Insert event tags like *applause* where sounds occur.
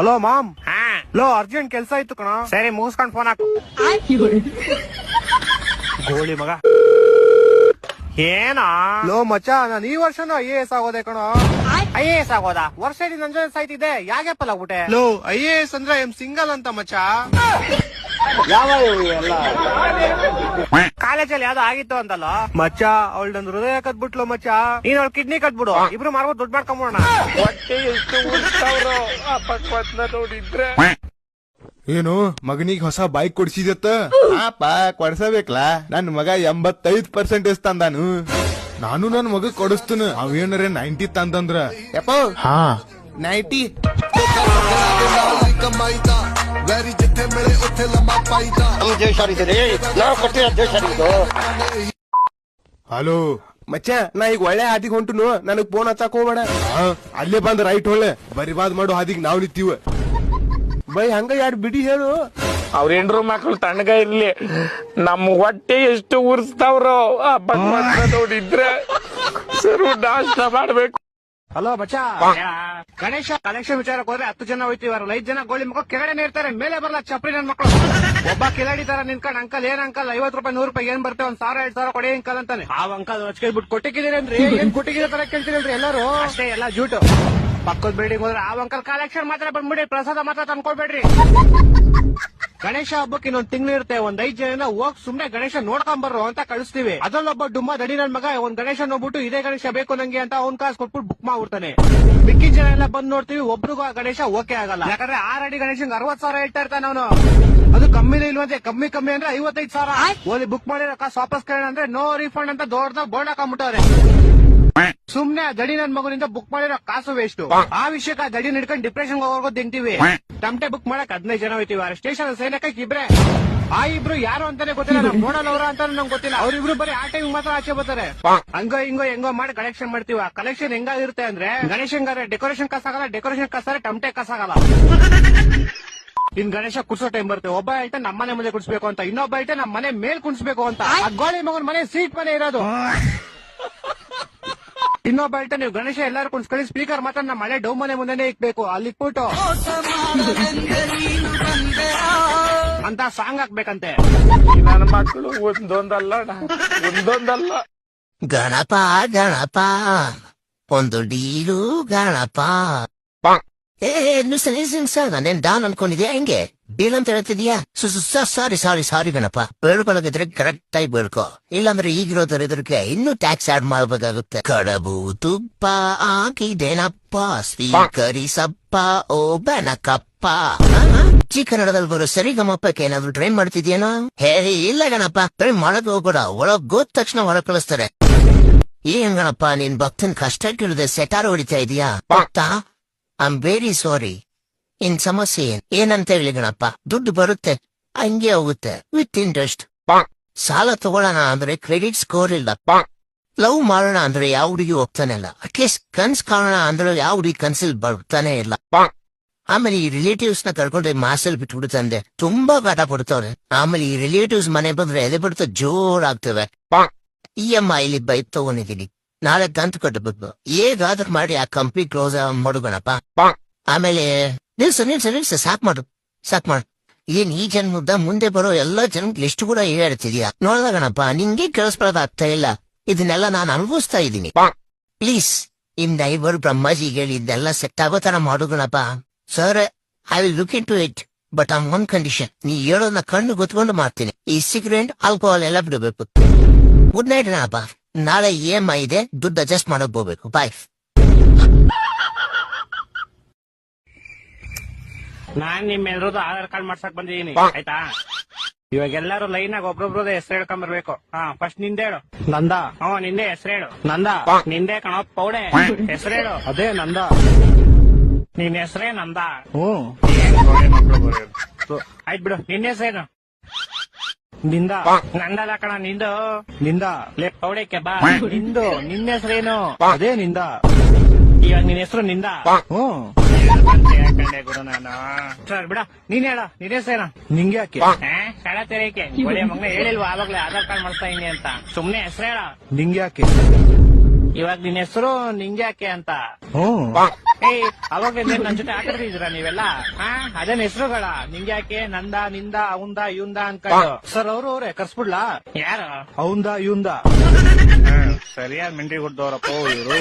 Hello mom ಹಾ. ಲೋ urgent ಕೆಲ್ಸ ಇತ್ತು ಕಣ. ಸರಿ ಮುಗಿಸ್ಕೊಂಡ್ ಫೋನ್ ಹಾಕು. ಗೋಳಿ ಮಗ. ಏನೋ? ಲೋ ಮಚ್ಚ ನಾನು ಈ ವರ್ಷನೂ ಐ ಎ ಎಸ್ ಆಗೋದೆ ಕಣೋ. ಐ ಎ ಎಸ್ ಆಗೋದಾ? ವರ್ಷ ಇಡೀ ನನ್ ಜೊತೆ ಸಾಯ್ತಿದ್ದೆ. ಯಾಕೆ ಪಲಾಗ್ಬಿಟ್ಟೆ ಲೋ ಐ ಎ ಎಸ್ ಅಂದ್ರೆ ಎಂ ಸಿಂಗಲ್ ಅಂತ ಮಚ್ಚ. *laughs* ಕಾಲೇಜಲ್ಲಿ ಯಾವ್ದೋ ಆಗಿತ್ತು ಅಂತಲ್ಲ? ಮಚ್ಚ ಅವಳ ಹೃದಯ ಕದ್ಬಿಟ್ಲು ಮಚ್ಚ. ನೀನ್ ಅವ್ಳ ಕಿಡ್ನಿ ಕಟ್ಬಿಡು ಇಬ್ರು ಮಾರ್ಬೋದು ದುಡ್ಡು ಮಾಡ್ಕೊಂಬೋಣ. ಏನು ಮಗನಿಗೆ ಹೊಸ ಬೈಕ್ ಕೊಡ್ಸಿದತ್ತ ಪಾಪ ಕೊಡ್ಸಬೇಕಲ್ಲ. ನನ್ ಮಗ ಎಂಬತ್ತೈದ್ ಪರ್ಸೆಂಟೇಜ್ ತಂದಾನು. ನಾನು ನನ್ ಮಗ ಕೊಡಿಸ್ತೇನೆ. ಅವೇನರೆ ನೈಂಟಿ ತಂದಂದ್ರ. ಯಪ್ಪ ಹಾ. ನೈಂಟಿ ਵੈਰੀ ਜਿੱਥੇ ਮਿਲੇ ਉੱਥੇ ਲੰਮਾ ਪਾਈਦਾ ಹಲೋ ಮಚ್ಚ ನಾ ಈಗ ಒಳ್ಳೆ ಹಾದಿಗೆ ಹೊಂಟುನು ನನಗ್ ಫೋನ್ ಹಚ್ಚಕ್ ಹೋಗ್ಬೇಡ ಹಾ, ಅಲ್ಲೇ ಬಂದ್ ರೈಟ್ ಹೊಳ್ಳೆ ಬರಿಬಾದ್ ಮಾಡೋ ಹಾದಿಗೆ ನಾವ್ ನಿಂತೀವ ಬೈ ಹಂಗ ಯಾರು ಬಿಡಿ ಹೇಳು ಅವ್ರ ಹೆಂಡ್ರು ಮಕ್ಳು ತಣ್ಣಗ ಇರ್ಲಿ ನಮ್ ಹೊಟ್ಟೆ ಎಷ್ಟು ಉರ್ಸ್ತಾವ್ರೋ ಆ ಭಗವಂತ ನೋಡಿದ್ರೆ ಸರು ನಾಷ್ಟ ಮಾಡ್ಬೇಕು ಹಲೋ ಬಚ್ಚಾ. ಗಣೇಶ ಕಲೆಕ್ಷನ್ ವಿಚಾರಕ್ಕೆ ಹೋದ್ರೆ ಹತ್ತು ಜನ ಹೋಯ್ತಿವಾರಲ್ಲ ಐದ್ ಜನ ಗೋಳಿ ಮಕ್ಕಳು ಕೆಳಗಡೆ ಇರ್ತಾರೆ. ಮೇಲೆ ಬರಲ್ಲ ಚಪ್ರಿ ನನ್ ಮಕ್ಕಳು ಒಬ್ಬ ಕಿಲಾಡಿ ತರ ನಿನ್ಕಂಡ್ ಅಂಕಲ್ ಏನ್ ಅಂಕಲ್? ಐವತ್ ರೂಪಾಯಿ ನೂರು ರೂಪಾಯಿ ಏನ್ ಬರ್ತೇವೆ ಒಂದ್ ಸಾವಿರ ಎರಡ್ ಸಾವಿರ ಕೊಡಿ ಅಂಕಲ್ ಅಂತಾನೆ. ಆ ಅಂಕಲ್ ಹಚ್ಕೇಳ್ಬಿಟ್ಟು ಕೊಟ್ಟಿದ್ದೀರೇನ್ರಿ? ಏನ್ *laughs* ಕೊಟ್ಟಿದ್ದೀರ ತರ ಕೇಳ್ತೀರಲ್ರಿ ಎಲ್ಲರೂ? ಅಷ್ಟೇ ಎಲ್ಲ ಜೂಟು ಪಕ್ಕದ ಬಿಲ್ಡಿಂಗ್ ಹೋದ್ರೆ ಆ ಅಂಕಲ್ ಕಲೆಕ್ಷನ್ ಮಾತ್ರ ಬಂದ್ಬಿಡಿ. ಪ್ರಸಾದ ಮಾತ್ರ ತಂದ್ಕೊಳ್ಬೇಡ್ರಿ. ಗಣೇಶ ಹಬ್ಬಕ್ಕೆ ಇನ್ನೊಂದ್ ತಿಂಗಳು ಇರುತ್ತೆ. ಒಂದ್ ಐದ್ ಜನ ಹೋಗ್ ಸುಮ್ನೆ ಗಣೇಶ ನೋಡ್ಕೊಂಡ್ ಬರ್ರು ಅಂತ ಕಳಿಸ್ತೀವಿ. ಅದ್ರಲ್ಲೊಬ್ಬ ಡುಮ್ಮ ದಡಿ ನನ್ ಮಗ ಒಂದ್ ಗಣೇಶ ನೋಡ್ಬಿಟ್ಟು ಇದೇ ಗಣೇಶ ಬೇಕು ನಂಗೆ ಅಂತ ಅವ್ನ್ ಕಾಸು ಕೊಟ್ಬಿಟ್ಟು ಬುಕ್ ಮಾಡ್ಬಿಡ್ತಾನೆ. ಮಿಕ್ಕಿನ ಜನ ಎಲ್ಲ ಬಂದ್ ನೋಡ್ತೀವಿ ಒಬ್ರಿಗೂ ಆ ಗಣೇಶ ಓಕೆ ಆಗಲ್ಲ. ಯಾಕಂದ್ರೆ ಆರ್ ಅಡಿ ಗಣೇಶನ್ ಅರವತ್ ಸಾವಿರ ಹೇಳ್ತಾ ಇರ್ತಾನೆ ಅವನು. ಅದು ಕಮ್ಮಿನೇ ಇಲ್ವಂತೆ ಕಮ್ಮಿ ಕಮ್ಮಿ ಅಂದ್ರೆ ಐವತ್ತೈದು ಸಾವಿರ. ಓಲಿ ಬುಕ್ ಮಾಡಿರೋ ಕಾಸು ವಾಪಸ್ ಕೇಳೋಣ ಅಂದ್ರೆ ನೋ ರಿಫಂಡ್ ಅಂತ ದೊಡ್ಡದಾಗ ಬೋರ್ಡ್ ಹಾಕೊಂಡ್ಬಿಟ್ಟವ್ರೆ. ಸುಮ್ನೆ ಆ ದಡಿ ನನ್ ಮಗನಿಂದ ಬುಕ್ ಮಾಡಿರೋ ಕಾಸು ವೇಸ್ಟ್ ಆ ವಿಷಯಕ್ಕೆ ಆ ದಡಿ ಹಿಡ್ಕೊಂಡು ಡಿಪ್ರೆಷನ್ ಹೋಗೋರ್ಗು ತಿಂತೀವಿ. ತಮಟೆ ಬುಕ್ ಮಾಡಕ್ ಹದಿನೈದು ಜನ ಹೋಯ್ತೀವಿ. ಸ್ಟೇಷನ್ ಸೈನಕ್ಕೆ ಇಬ್ರೆ. ಆ ಇಬ್ರು ಯಾರು ಅಂತಾನೆ ಗೊತ್ತಿಲ್ಲ. ನಮ್ ಮೋಡಲ್ ಅವ್ರ ಅಂತ ನಂಗೆ ಗೊತ್ತಿಲ್ಲ. ಅವ್ರಿಬ್ರು ಬರೀ ಆ ಟೈಮ್ ಮಾತ್ರ ಆಚೆ ಬರ್ತಾರೆ. ಹಂಗೋ ಹಿಂಗೋ ಹೆಂಗೋ ಮಾಡಿ ಕಲೆಕ್ಷನ್ ಮಾಡ್ತೀವಿ. ಆ ಕಲೆಕ್ಷನ್ ಹೆಂಗಾಗಿರುತ್ತೆ ಅಂದ್ರೆ ಗಣೇಶಂಗಾರೆ ಡೆಕೋರೇಷನ್ ಕಾಸಾಗಲ್ಲ ಡೆಕೋರೇಷನ್ ಕಾಸಾರೆ ಟಮಟೆ ಕಾಸಾಗಲ್ಲ ಇನ್ ಗಣೇಶ ಕುಡ್ಸೋ ಟೈಮ್ ಬರುತ್ತೆ. ಒಬ್ಬ ಐತೆ ನಮ್ಮ ಮನೆ ಮುಂದೆ ಕುಡಿಸ್ಬೇಕು ಅಂತ. ಇನ್ನೊಬ್ಬ ಹೇಳ್ತಾ ನಮ್ಮ ಮನೆ ಮೇಲ್ ಕುಣಿಸ್ಬೇಕು ಅಂತ. ಗೋಳಿ ಮಗನ್ ಮನೆ ಸೀಟ್ ಮನೆ ಇರೋದು. ಇನ್ನೊಬ್ಬ ಹೇಳ್ತಾ ನೀವು ಗಣೇಶ ಎಲ್ಲಾರು ಕುಣಿಸ್ಕೊಳ್ಳಿ ಸ್ಪೀಕರ್ ಮಾತ್ರ ನಮ್ಮ ಮನೆ ಡೌ ಮನೆ ಮುಂದೆನೆ ಇಕ್ಬೇಕು ಅಲ್ಲಿ ಇಟ್ಬಿಟ್ಟು *laughs* ಅಂತ ಸಾಂಗ್ ಹಾಕ್ಬೇಕಂತೆ. ನನ್ನ ಮಕ್ಕಳು ಒಂದೊಂದಲ್ಲ ಒಂದೊಂದಲ್ಲ. ಗಣಪ ಗಣಪ ಒಂದು ಡೀಲು ಗಣಪ. ಏ ಸರ್ ನಾನೇನ್ ಡಾನ್ ಅನ್ಕೊಂಡಿದ್ಯಾ ಹೆಂಗೆ? ಡೀಲ್ ಅಂತ ಹೇಳ್ತಿದ್ಯಾ ಸಾರಿ ಸಾರಿ ಸಾರಿ ಗಣಪ ಬೇಡ್ಕೊಳಗಿದ್ರೆ ಕರೆಕ್ಟ್ ಆಗಿ ಬೇಡ್ಕೊ. ಇಲ್ಲಾಂದ್ರೆ ಈಗಿರೋದ್ರ ಎದುರಿಗೆ ಇನ್ನೂ ಟ್ಯಾಕ್ಸ್ ಆಡ್ ಮಾಡ್ಬೇಕಾಗುತ್ತೆ. ಕಡಬು ತುಪ್ಪ ಹಾಕಿದೇನಪ್ಪ? ಸ್ವೀಕರಿಸಪ್ಪ ಓ ಬೆನಕಪ್ಪ. ಜಿ ಕನ್ನಡದಲ್ಲಿ ಬರೋ ಸರಿಗಮಪ್ಪಕ್ಕೆ ಏನಾದ್ರು ಟ್ರೈ ಮಾಡ್ತಿದ್ಯೇನೋ? ಹೇ ಇಲ್ಲ ಗಣಪ ಟ್ರೈ ಮಾಡಕ್ ಹೋಗ್ಬೇಡ. ಒಳಗ್ ತಕ್ಷಣ ಹೊರಗ್ ಕಳಿಸ್ತಾರೆ. ಏನ್ ಗಣಪ ನಿನ್ ಭಕ್ತನ್ ಕಷ್ಟ ಕೇಳಿದೆ? ಸೆಟಾರ್ ಹೊಡಿತಾ ಇದೀಯಾ? ಭಕ್ತ ಐ ಆಮ್ ವೆರಿ ಸಾರಿ ಇನ್ ಸಮಸ್ಯೆ ಏನ್? ಏನಂತ ಹೇಳಿ ಗಣಪ್ಪ ದುಡ್ಡು ಬರುತ್ತೆ ಹಂಗೆ ಹೋಗುತ್ತೆ ವಿತ್ ಇಂಟ್ರೆಸ್ಟ್ ಸಾಲ ತಗೊಳ್ಳೋಣ ಅಂದ್ರೆ ಕ್ರೆಡಿಟ್ ಸ್ಕೋರ್ ಇಲ್ಲ. ಲವ್ ಮಾಡೋಣ ಅಂದ್ರೆ ಯಾವ ಹುಡುಗಿ ಹೋಗ್ತಾನೆ ಇಲ್ಲ. ಅಟ್ಲೀಸ್ಟ್ ಕನ್ಸ್ ಕಾಣೋಣ ಅಂದ್ರೆ ಯಾವ ಹುಡುಗಿ ಕನ್ಸಿಲ್ ಬರ್ತಾನೆ ಇಲ್ಲ. ಆಮೇಲೆ ಈ ರಿಲೇಟಿವ್ಸ್ನ ಕರ್ಕೊಂಡ್ರೆ ಮಾಸಲ್ ಬಿಟ್ಬಿಡುತ್ತಂದೆ ತುಂಬಾ ಕಾಟ ಪಡ್ತವ್ರೆ. ಆಮೇಲೆ ಈ ರಿಲೇಟಿವ್ಸ್ ಮನೆ ಬಂದ್ರೆ ಎದೆ ಬಿಡ್ತಾ ಜೋರಾಗ್ತವೆ ಇ ಎಂ ಐಲಿ ಬೈಕ್ ತಗೊಂಡಿದ್ದೀನಿ. ನಾಳೆ ಕಂತು ಕಟ್ಟಬೇಕು ಹೇಗಾದ್ರೂ ಮಾಡಿ ಆ ಕಂಪ್ನಿ ಕ್ಲೋಸ್ ಮಾಡುಗಣಪ್ಪ ಆಮೇಲೆ ನಿಲ್ಸು ನಿಲ್ಸು ನಿಲ್ಸು ಸಾಕ್ ಮಾಡು ಸಾಕ್ ಮಾಡು. ಏನ್ ಈ ಜನ್ಮದ ಮುಂದೆ ಬರೋ ಎಲ್ಲಾ ಜನಕ್ಕೆ ಲಿಸ್ಟ್ ಕೂಡ ಹೇಳ್ತಿದ್ಯಾ? ನೋಡ್ದಾಗಣಪ್ಪ ನಿಂಗೆ ಕೇಳಿಸ್ಕೊಳ್ಳೋದು ಅರ್ಥ ಇಲ್ಲ. ಇದನ್ನೆಲ್ಲ ನಾನು ಅನುಭವಿಸ್ತಾ ಇದ್ದೀನಿ. ಪ್ಲೀಸ್ ನಿಮ್ ಡೈವರ್ ಬ್ರಹ್ಮಾಜಿ ಹೇಳಿ ಇದೆಲ್ಲ ಸೆಟ್ ಆಗೋ ತರ ಮಾಡುಗಣಪ್ಪ sir I will look into it but on one condition ನೀ ಹೇಳೋದನ್ನ ಕಣ್ಣು ಗೊತ್ಕೊಂಡು ಮಾಡ್ತೀನಿ. ಈ ಸಿಗರೇಟ್ ಆಲ್ಕೋಹಾಲ್ ಎಲ್ಲ ಬಿಡಬೇಕು. ಗುಡ್ ನೈಟ್ ಗಣಪ್ಪ ನಾಳೆ ಇ ಎಂ ಐ ಇದೆ ದುಡ್ಡು ಅಡ್ಜಸ್ಟ್ ಮಾಡೋಕ್ ಹೋಗ್ಬೇಕು. ಬಾಯ್ ನಾನ್ ನಿಮ್ಮೆಲ್ರದ್ದು ಆಧಾರ್ ಕಾರ್ಡ್ ಮಾಡ್ಸಕ್ ಬಂದಿದ್ದೀನಿ ಆಯ್ತಾ? ಇವಾಗ ಎಲ್ಲಾರು ಲೈನ್ ಆಗಿ ಒಬ್ರೊಬ್ರದ ಹೆಸರು ಹೇಳ್ಕೊಂಡ್ ಬರ್ಬೇಕು. ಹಾ ಫಸ್ಟ್ ನಿಂದೆ ಹೇಳು. ನಂದ? ಹ್ಞೂ ನಿಂದೆ ಹೆಸರು ಹೇಳು. ನಂದ? ನಿಂದೆ ಕಣ ಪೌಡೆ. ಹೆಸರು ಹೇಳು. ಅದೇ ನಂದ. ನಿನ್ ಹೆಸರೇ ನಂದ. ಹ್ಮ್ ಆಯ್ತ್ ಬಿಡು ನಿನ್ನ ಹೆಸರೇನು ನಿಂದ? ನಂದಲ್ಲ ಕಣ ನಿಂದು. ನಿಂದ? ಲೇ ಪೌಡೆಕ್ಕೆ ಬಾ. ನಿಂದು. ನಿನ್ನ ಹೆಸರೇನು ಅದೇ ನಿಂದ. ಇವಾಗ ನಿನ್ ಹೆಸರು ನಿಂದ. ಹ್ಮ್ ಗುರು ನಾನು ಸರ್ ಬಿಡ. ನೀನ್ ಹೇಳ. ನೀನೇ ಹೆಸರೇನು ನಿಂಗೆ ಯಾಕೆ? ಸಳ ತೆರೆಯಕ್ಕೆ. ಒಳ್ಳೆ ಮಗನ ಹೇಳಿಲ್ವಾ? ಆವಾಗ್ಲೇ ಆಧಾರ್ ಕಾರ್ಡ್ ಮಾಡ್ತಾ ಇದೀನಿ ಅಂತ. ಸುಮ್ನೆ ಹೆಸರು ಹೇಳ. ನಿಂಗೆ ಯಾಕೆ? ಇವಾಗ ನಿನ್ ಹೆಸರು ನಿಂಗ್ಯಾಕೆ ಅಂತ. ಹ್ಮ್ ಏಯ್ ಅವಾಗ ನನ್ ಜೊತೆ ಆಟಾಡ್ತಿದ್ರ ನೀವೆಲ್ಲ? ಹಾ ಅದೇನ್ ಹೆಸರುಗಳ. ನಿಂಗ್ಯಾಕೆ ನಂದ ನಿಂದ ಅವಂದ ಇವಂದ ಅನ್ಕೊಂಡು. ಸರ್ ಅವ್ರು ಅವ್ರೆ ಕರ್ಸ್ಬಿಡ್ಲಾ? ಯಾರು? ಅವಂದ ಇವಂದ. ಸರಿಯಾದ ಮಿಂಡಿ ಕೊಡ್ದವ್ರಪ್ಪ ಇವರು.